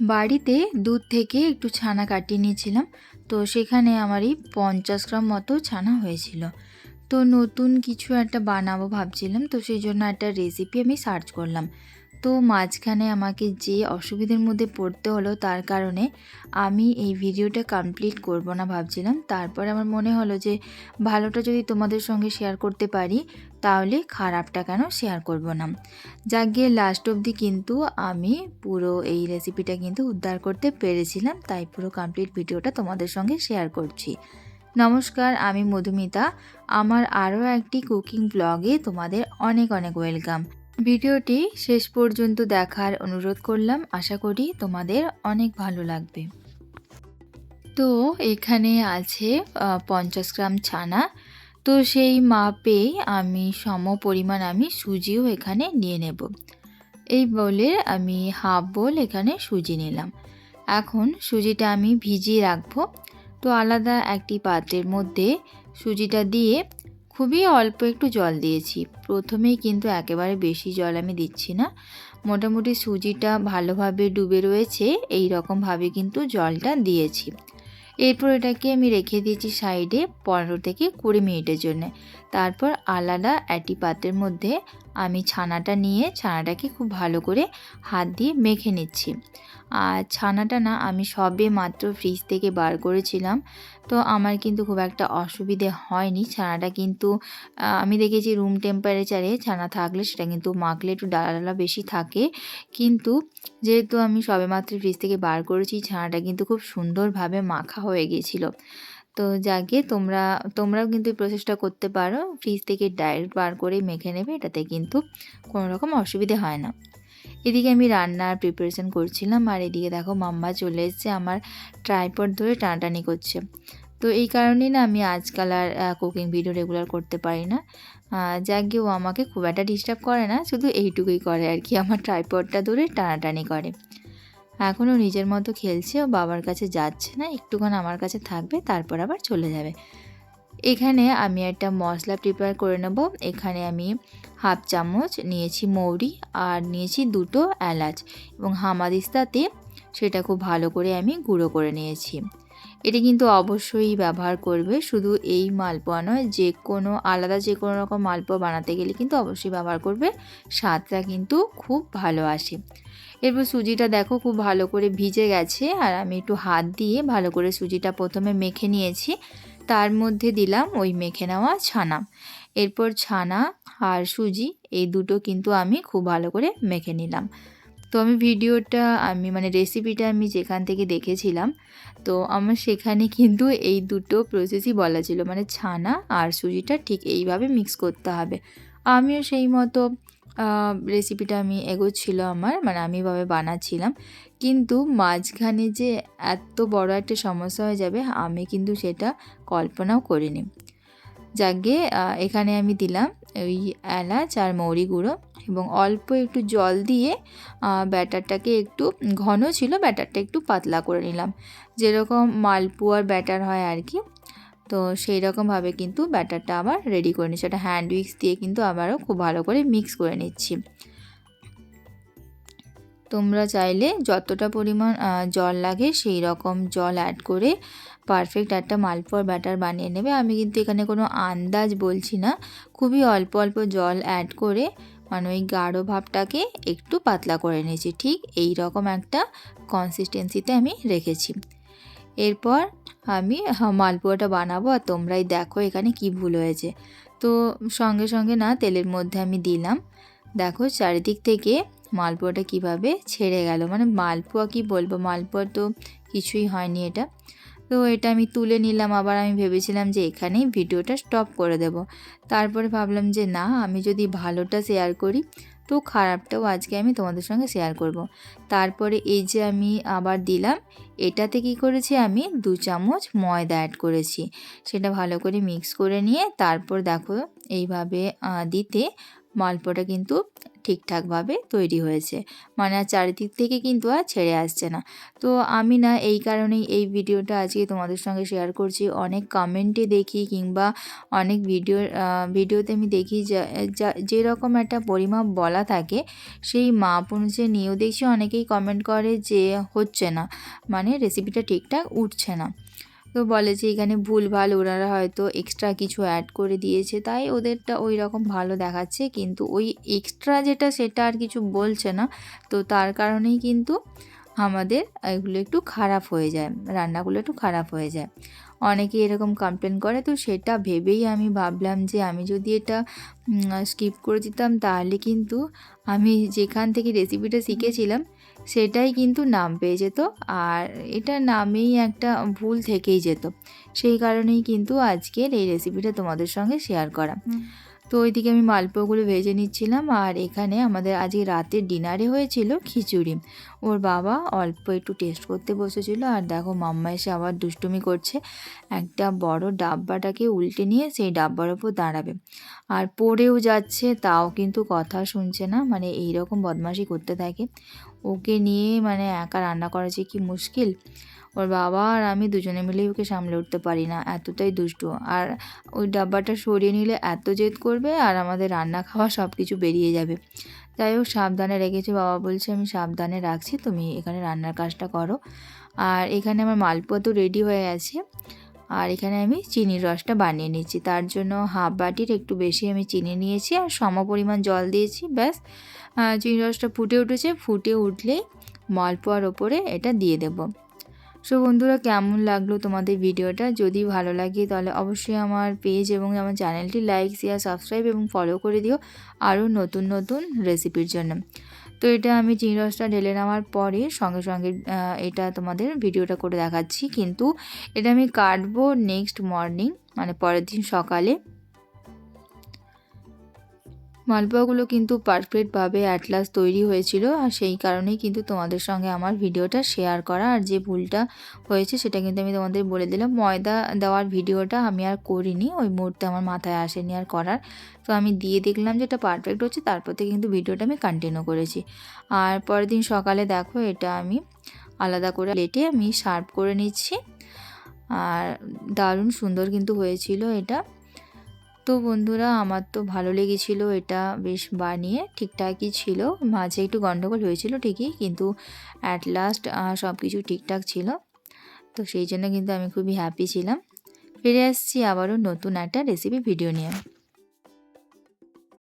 বাড়িতে দুধ থেকে একটু ছানা কাটিয়ে নিয়েছিলাম। তো সেখানে আমার এই পঞ্চাশ গ্রাম মতো ছানা হয়েছিল। তো নতুন কিছু একটা বানাবো ভাবছিলাম। তো সেই জন্য একটা রেসিপি আমি সার্চ করলাম। তো মাঝখানে আমাকে যে অসুবিধার মধ্যে পড়তে হলো তার কারণে আমি এই ভিডিওটা কমপ্লিট করব না ভাবছিলাম। তারপর আমার মনে হলো যে ভালোটা যদি তোমাদের সঙ্গে শেয়ার করতে পারি, তাহলে খারাপটা কেন শেয়ার করব না? যাক গিয়ে লাস্ট অবধি কিন্তু আমি পুরো এই রেসিপিটা কিন্তু উদ্ধার করতে পেরেছিলাম, তাই পুরো কমপ্লিট ভিডিওটা তোমাদের সঙ্গে শেয়ার করছি। নমস্কার, আমি মধুমিতা। আমার আরও একটি কুকিং ব্লগে তোমাদের অনেক অনেক ওয়েলকাম ভিডিওটি শেষ পর্যন্ত দেখার অনুরোধ করলাম। আশা করি তোমাদের অনেক ভালো লাগবে। তো এখানে আছে পঞ্চাশ গ্রাম ছানা। তো সেই মাপে আমি সম পরিমাণ আমি সুজিও এখানে নিয়ে নেব। এই বলে আমি হাফ বোল এখানে সুজি নিলাম। এখন সুজিটা আমি ভিজিয়ে রাখব। তো আলাদা একটি পাত্রের মধ্যে সুজিটা দিয়ে খুবই অল্প একটু জল দিয়েছি। প্রথমেই কিন্তু একেবারে বেশি জল আমি দিচ্ছি না। মোটামুটি সুজিটা ভালোভাবে ডুবে রয়েছে, এই রকমভাবে কিন্তু জলটা দিয়েছি। এরপর এটাকে আমি রেখে দিয়েছি সাইডে পনেরো থেকে কুড়ি মিনিটের জন্য। তারপর আলাদা অ্যাটি পাত্রের মধ্যে আমি ছানাটা নিয়ে ছানাটাকে খুব ভালো করে হাত দিয়ে মেখে নিচ্ছি। আর ছানাটা না আমি সবে মাত্র ফ্রিজ থেকে বার করেছিলাম, তো আমার কিন্তু খুব একটা অসুবিধে হয়নি। ছানাটা কিন্তু আমি দেখেছি রুম টেম্পারেচারে ছানা থাকলে সেটা কিন্তু মাখলে একটু ডালা বেশি থাকে। কিন্তু যেহেতু আমি সবে মাত্র ফ্রিজ থেকে বার করেছি, ছানাটা কিন্তু খুব সুন্দরভাবে মাখা হয়ে গিয়েছিল। তো যাকে তোমরা, তোমরাও কিন্তু এই প্রসেসটা করতে পারো। ফ্রিজ থেকে ডাইরেক্ট বার করেই মেখে নেবে, এটাতে কিন্তু কোনো রকম অসুবিধে হয় না। এদিকে আমি রান্নার প্রিপারেশন করছিলাম, আর এদিকে দেখো মাম্মা চলে এসেছে, আমার ট্রাইপড ধরে টানাটানি করছে। তো এই কারণেই না আমি আজকাল আর কুকিং ভিডিও রেগুলার করতে পারি না। যাক ও আমাকে খুব একটা ডিস্টার্ব করে না, শুধু এইটুকুই করে আর কি, আমার ট্রাইপডটা ধরে টানাটানি করে। এখনও নিজের মতো খেলছে ও বাবার কাছে যাচ্ছে না একটুক্ষণ আমার কাছে থাকবে, তারপর আবার চলে যাবে। এখানে আমি একটা মশলা প্রিপেয়ার করে নেব। এখানে আমি হাফ চামচ নিয়েছি মৌরি আর নিয়েছি দুটো এলাচ এবং হামাদিস্তাতে সেটা খুব ভালো করে আমি গুঁড়ো করে নিয়েছি। এটা কিন্তু অবশ্যই ব্যবহার করবে। শুধু এই মালপোয়া নয় যে কোনো আলাদা যে কোনো রকম মালপোয়া বানাতে গেলে কিন্তু অবশ্যই ব্যবহার করবে। স্বাদটা কিন্তু খুব ভালো আসে। এরপর সুজিটা দেখো খুব ভালো করে ভিজে গেছে, আর আমি একটু হাত দিয়ে ভালো করে সুজিটা প্রথমে মেখে নিয়েছি। তার মধ্যে দিলাম ওই মেখে নেওয়া ছানা। এরপর ছানা আর সুজি, এই দুটো কিন্তু আমি খুব ভালো করে মেখে নিলাম। তো আমি ভিডিওটা, আমি মানে রেসিপিটা আমি যেখান থেকে দেখেছিলাম, তো আমার সেখানে কিন্তু এই দুটো প্রসেসই বলা ছিল। মানে ছানা আর সুজিটা ঠিক এইভাবে মিক্স করতে হবে। আমিও সেই মতো রেসিপিটা আমি এগোচ্ছিল আমার মানে আমি এভাবে বানাচ্ছিলাম। কিন্তু মাঝখানে যে এত বড় একটা সমস্যা হয়ে যাবে, আমি কিন্তু সেটা কল্পনাও করিনি। যাকে এখানে আমি দিলাম ওই এলাচ আর মৌরি গুঁড়ো। এবং অল্প একটু জল দিয়ে ব্যাটারটাকে একটু ঘন ছিল, ব্যাটারটা একটু পাতলা করে নিলাম। যেরকম মালপুয়ার ব্যাটার হয় আর কি, তো সেই রকমভাবে কিন্তু ব্যাটারটা আবার রেডি করে নিচ্ছি। সেটা হ্যান্ড উইক্স দিয়ে কিন্তু আবারও খুব ভালো করে মিক্স করে নিচ্ছি। তোমরা চাইলে যতটা পরিমাণ জল লাগে সেই রকম জল অ্যাড করে পারফেক্ট একটা মালপোয়ার ব্যাটার বানিয়ে নেবে। আমি কিন্তু এখানে কোনো আন্দাজ বলছি না। খুবই অল্প অল্প জল অ্যাড করে মানে ওই গাঢ় ভাবটাকে একটু পাতলা করে নিয়েছি। ঠিক এই রকম একটা কনসিস্টেন্সিতে আমি রেখেছি। এরপর আমি মালপোয়াটা বানাবো আর তোমরাই দেখো এখানে কি ভুল হয়েছে। তো সঙ্গে সঙ্গে না তেলের মধ্যে আমি দিলাম। দেখো চারিদিক থেকে মালপোয়াটা কীভাবে ছেড়ে গেল। মানে মালপোয়া কি বলব? মালপোয়া তো কিছুই হয়নি এটা। তো এটা আমি তুলে নিলাম, আবার আমি ভেবেছিলাম যে এখানেই ভিডিওটা স্টপ করে দেব। তারপরে ভাবলাম যে না, আমি যদি ভালোটা শেয়ার করি, তো খারাপটাও আজকে আমি তোমাদের সঙ্গে শেয়ার করব। তারপরে এই যে আমি আবার দিলাম, এটাতে কি করেছি আমি? দু চামচ ময়দা অ্যাড করেছি। সেটা ভালো করে মিক্স করে নিয়ে, তারপর দেখো এইভাবে দিতে মালপোয়াটা কিন্তু ঠিকঠাকভাবে তৈরি হয়েছে। মানে আর চারিদিক থেকে কিন্তু আর ছেড়ে আসছে না। তো আমি না এই কারণেই এই ভিডিওটা আজকে তোমাদের সঙ্গে শেয়ার করছি। অনেক কমেন্টে দেখি কিংবা অনেক ভিডিও ভিডিওতে আমি দেখি যা যেরকম একটা পরিমাপ বলা থাকে, সেই মাপ অনুযায়ী নিয়েও দেখছি। অনেকেই কমেন্ট করে যে হচ্ছে না। মানে রেসিপিটা ঠিকঠাক উঠছে না। তো বলে যে এখানে ভুলভাল ওনারা হয়তো এক্সট্রা কিছু অ্যাড করে দিয়েছে, তাই ওদেরটা ওই রকম ভালো দেখাচ্ছে। কিন্তু ওই এক্সট্রা যেটা সেটা আর কিছু বলছে না। তো তার কারণেই কিন্তু আমাদের এগুলো একটু খারাপ হয়ে যায়, রান্নাগুলো একটু খারাপ হয়ে যায়। অনেকে এরকম কমপ্লেন করে, তো সেটা ভেবেই আমি ভাবলাম যে আমি যদি এটা স্কিপ করে দিতাম, তাহলে কিন্তু আমি যেখান থেকে রেসিপিটা শিখেছিলাম সেটাই কিন্তু নাম পেয়ে যেত। আর এটা নামেই একটা ভুল থেকেই যেত। সেই কারণেই কিন্তু আজকের এই রেসিপিটা তোমাদের সঙ্গে শেয়ার করা। তো ওইদিকে আমি মালপোয়াগুলো ভেজে নিচ্ছিলাম আর এখানে আমাদের আজকে রাতের ডিনারে হয়েছিল খিচুড়ি। ওর বাবা অল্প একটু টেস্ট করতে বসেছিল আর দেখো মাম্মা এসে আবার দুষ্টুমি করছে। একটা বড় ডাব্বাটাকে উল্টে নিয়ে সেই ডাব্বার ওপর দাঁড়াবে। আর পড়েও যাচ্ছে তাও কিন্তু কথা শুনছে না। মানে এই রকম বদমাশি করতে থাকে। ওকে নিয়ে মানে একা রান্না করা যে কি মুশকিল। ওর বাবা আর আমি দুজনে মিলেই ওকে সামলে উঠতে পারি না, এতটাই দুষ্টু। আর ওই ডাব্বাটা সরিয়ে নিলে এত জেদ করবে আর আমাদের রান্না খাওয়া সব কিছু বেরিয়ে যাবে। যাই হোক, সাবধানে রেখেছে বাবা বলছে, আমি সাবধানে রাখছি, তুমি এখানে রান্নার কাজটা করো। আর এখানে আমার মালপোয়া তো রেডি হয়ে আছে আর এখানে আমি চিনির রসটা বানিয়ে নিচ্ছি। তার জন্য হাফ বাটির একটু বেশি আমি চিনি নিয়েছি আর সম পরিমাণ জল দিয়েছি, ব্যাস। চিনি রসটা ফুটে উঠেছে, ফুটে উঠলেই মালপোয়ার ওপরে এটা দিয়ে দেবো। সো বন্ধুরা, কেমন লাগল তোমাদের ভিডিওটা? যদি ভালো লাগে তাহলে অবশ্যই আমার পেজ এবং আমার চ্যানেলটি লাইক শেয়ার সাবস্ক্রাইব এবং ফলো করে দিও আরও নতুন নতুন রেসিপির জন্য। তো এটা আমি চিনি রসটা ঢেলে নেওয়ার পরে সঙ্গে সঙ্গে এটা তোমাদের ভিডিওটা করে দেখাচ্ছি। কিন্তু এটা আমি কাটবো নেক্সট মর্নিং মানে পরের দিন সকালে। মালপোয়াগুলো কিন্তু পারফেক্টভাবে অ্যাটলাস তৈরি হয়েছিল আর সেই কারণেই কিন্তু তোমাদের সঙ্গে আমার ভিডিওটা শেয়ার করা আর যে ভুলটা হয়েছে সেটা কিন্তু আমি তোমাদের বলে দিলাম। ময়দা দেওয়ার ভিডিওটা আমি আর করিনি, ওই মুহূর্তে আমার মাথায় আসেনি আর করার। তো আমি দিয়ে দেখলাম যে এটা পারফেক্ট হচ্ছে, তারপর থেকে কিন্তু ভিডিওটা আমি কন্টিনিউ করেছি। আর পরের দিন সকালে দেখো এটা আমি আলাদা করে লেটে আমি সার্ভ করে নিচ্ছি। আর দারুণ সুন্দর কিন্তু হয়েছিল এটা। তো বন্ধুরা, আমার তো ভালো লেগেছিলো এটা বেশ বানিয়ে। ঠিকঠাকই ছিল। মাঝে একটু গণ্ডগোল হয়েছিল ঠিকই, কিন্তু অ্যাট লাস্ট সব কিছু ঠিকঠাক ছিল। তো সেই জন্য কিন্তু আমি খুবই হ্যাপি ছিলাম। ফিরে আসছি আবারও নতুন একটা রেসিপি ভিডিও নিয়ে।